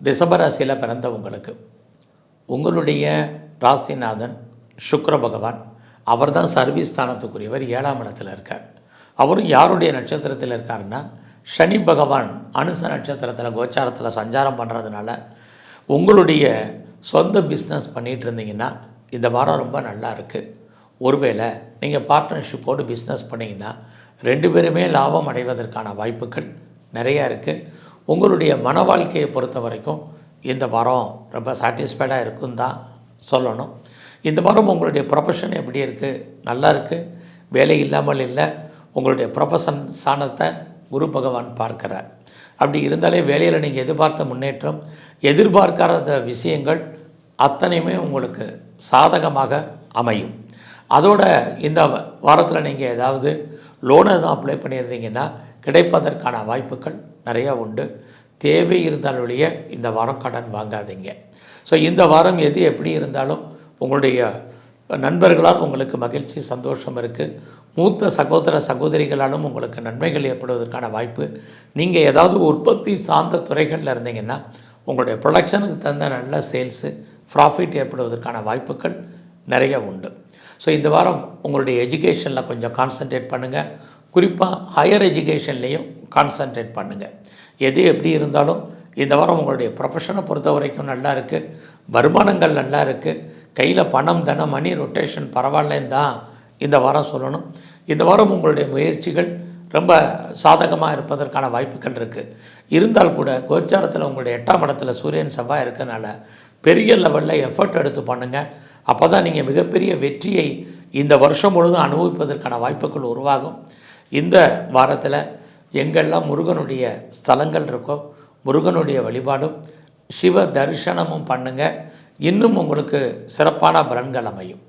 ரிஷபராசியில் பிறந்தவங்களுக்கு உங்களுடைய ராசிநாதன் சுக்கிர பகவான் அவர் தான் சர்வீஸ் ஸ்தானத்துக்குரியவர் ஏழாம் இடத்துல இருக்கார். அவரும் யாருடைய நட்சத்திரத்தில் இருக்காருன்னா சனி பகவான் அனுச நட்சத்திரத்தில் கோச்சாரத்தில் சஞ்சாரம் பண்ணுறதுனால உங்களுடைய சொந்த பிஸ்னஸ் பண்ணிகிட்டு இருந்தீங்கன்னா இந்த வாரம் ரொம்ப நல்லா இருக்குது ஒருவேளை நீங்கள் பார்ட்னர்ஷிப்போடு பிஸ்னஸ் பண்ணிங்கன்னா ரெண்டு பேருமே லாபம் அடைவதற்கான வாய்ப்புகள் நிறையா இருக்குது உங்களுடைய மன வாழ்க்கையை பொறுத்த வரைக்கும் இந்த வாரம் ரொம்ப சாட்டிஸ்ஃபைடாக இருக்குன்னு தான் சொல்லணும். இந்த வாரம் உங்களுடைய ப்ரொஃபஷன் எப்படி இருக்குது நல்லா இருக்குது வேலை இல்லாமல் இல்லை. உங்களுடைய ப்ரொஃபஷன் சாணத்தை குரு பகவான் பார்க்கிறார். அப்படி இருந்தாலே வேலையில் நீங்கள் எதிர்பார்த்த முன்னேற்றம் எதிர்பார்க்காத விஷயங்கள் அத்தனையுமே உங்களுக்கு சாதகமாக அமையும். அதோட இந்த வாரத்தில் நீங்கள் ஏதாவது லோனை தான் அப்ளை பண்ணியிருந்தீங்கன்னா கிடைப்பதற்கான வாய்ப்புகள் நிறையா உண்டு. தேவை இருந்தாலுடைய இந்த வாரம் கடன் வாங்காதீங்க. ஸோ இந்த வாரம் எது எப்படி இருந்தாலும் உங்களுடைய நண்பர்களால் உங்களுக்கு மகிழ்ச்சி சந்தோஷம் இருக்குது மூத்த சகோதர சகோதரிகளாலும் உங்களுக்கு நன்மைகள் ஏற்படுவதற்கான வாய்ப்பு. நீங்கள் ஏதாவது உற்பத்தி சார்ந்த துறைகளில் இருந்தீங்கன்னா உங்களுடைய ப்ரொடக்ஷனுக்கு தகுந்த நல்ல சேல்ஸு ப்ராஃபிட் ஏற்படுவதற்கான வாய்ப்புகள் நிறைய உண்டு. ஸோ இந்த வாரம் உங்களுடைய எஜுகேஷனில் கொஞ்சம் கான்சன்ட்ரேட் பண்ணுங்கள் குறிப்பாக ஹையர் எஜுகேஷன்லேயும் கான்சன்ட்ரேட் பண்ணுங்கள் எது எப்படி இருந்தாலும் இந்த வாரம் உங்களுடைய ப்ரொஃபஷனை பொறுத்த வரைக்கும் நல்லா இருக்குது வருமானங்கள் நல்லா இருக்குது கையில் பணம் தனம் மணி ரொட்டேஷன் பரவாயில்லன்னு தான் இந்த வாரம் சொல்லணும். இந்த வாரம் உங்களுடைய முயற்சிகள் ரொம்ப சாதகமாக இருப்பதற்கான வாய்ப்புகள் இருக்குது இருந்தால் கூட கோச்சாரத்தில் உங்களுடைய எட்டாம் இடத்துல சூரியன் செவ்வாய் இருக்கிறனால பெரிய லெவலில் எஃபர்ட் எடுத்து பண்ணுங்கள் அப்போ தான் நீங்கள் மிகப்பெரிய வெற்றியை இந்த வருஷம் முழுதும் அனுபவிப்பதற்கான வாய்ப்புகள் உருவாகும். இந்த வாரத்தில் எங்கெல்லாம் முருகனுடைய ஸ்தலங்கள் இருக்கோ முருகனுடைய வழிபாடும் சிவ தரிசனமும் பண்ணுங்கள் இன்னும் உங்களுக்கு சிறப்பான பலன்கள் அமையும்.